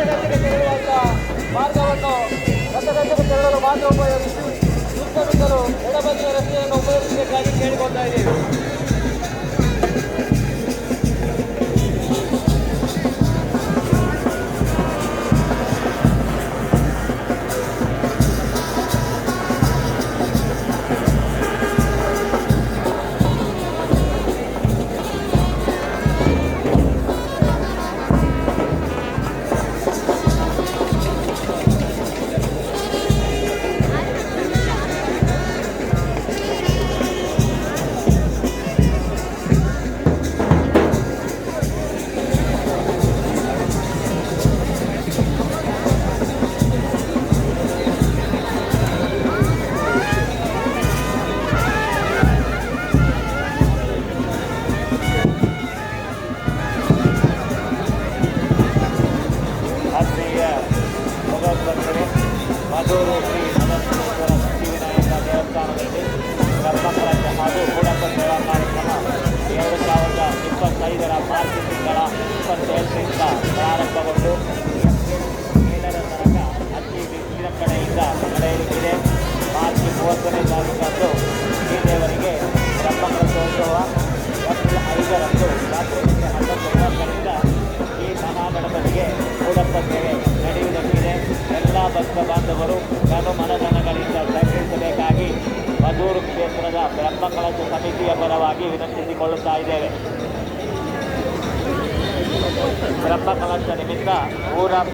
ಜಗತ್ತಿಗೆ ತೆರಳುವಂಥ ಮಾರ್ಗವನ್ನು ರಥಗಂಟೆಗೆ ತೆರಳಲು ಮಾತ್ರ ಉಪಯೋಗಿಸಿ ಸುತ್ತಮುತ್ತಲು ಎಡಬದಿ ಮಧೂರು ಶ್ರೀ ಸಿದ್ಧಿವಿನಾಯಕ ದೇವಸ್ಥಾನದಲ್ಲಿ ಬ್ರಹ್ಮಕಲಶ ಹಾಗೂ ಕೂಡಪ್ಪ ಸೇವಾ ಕಾರ್ಯಕ್ರಮ ಎರಡು ಸಾವಿರದ ಇಪ್ಪತ್ತೈದರ ಮಾರ್ಚ್ ತಿಂಗಳ ಇಪ್ಪತ್ತೇಳರಿಂದ ಪ್ರಾರಂಭಗೊಂಡು ಏಳರ ತನಕ ಅತಿ ವಿಜೃಂಭಣೆಯಿಂದ ನಡೆಯಲಿಕ್ಕಿದೆ ಮಾರ್ಚ್ ಮೂವತ್ತನೇ ತಾರೀಕಂದು ಈ ದೇವರಿಗೆ ಬ್ರಹ್ಮಕಲಶೋತ್ಸವ ಏಪ್ರಿಲ್ ಐದರಂದು ರಾತ್ರಿ ಹನ್ನೊಂದು ಮೂವತ್ತರಿಂದ ಈ ಮಹಾಗಣಪತಿಗೆ ಕೂಡಪ್ಪ ಸೇವೆ ನಡೆಯುವುದಕ್ಕಿದೆ ಭಕ್ತ ಬಾಂಧವರು ಕಡು ಮನಧನಗಳಿಂದ ಸಹಕರಿಸಬೇಕಾಗಿ ಮಧೂರು ಕ್ಷೇತ್ರದ ಬ್ರಹ್ಮಕಲಶ ಸಮಿತಿಯ ಪರವಾಗಿ ವಿನಂತಿಸಿಕೊಳ್ಳುತ್ತಾ ಇದ್ದೇವೆ. ಬ್ರಹ್ಮಕಲಶ ನಿಮಿತ್ತ ಊರ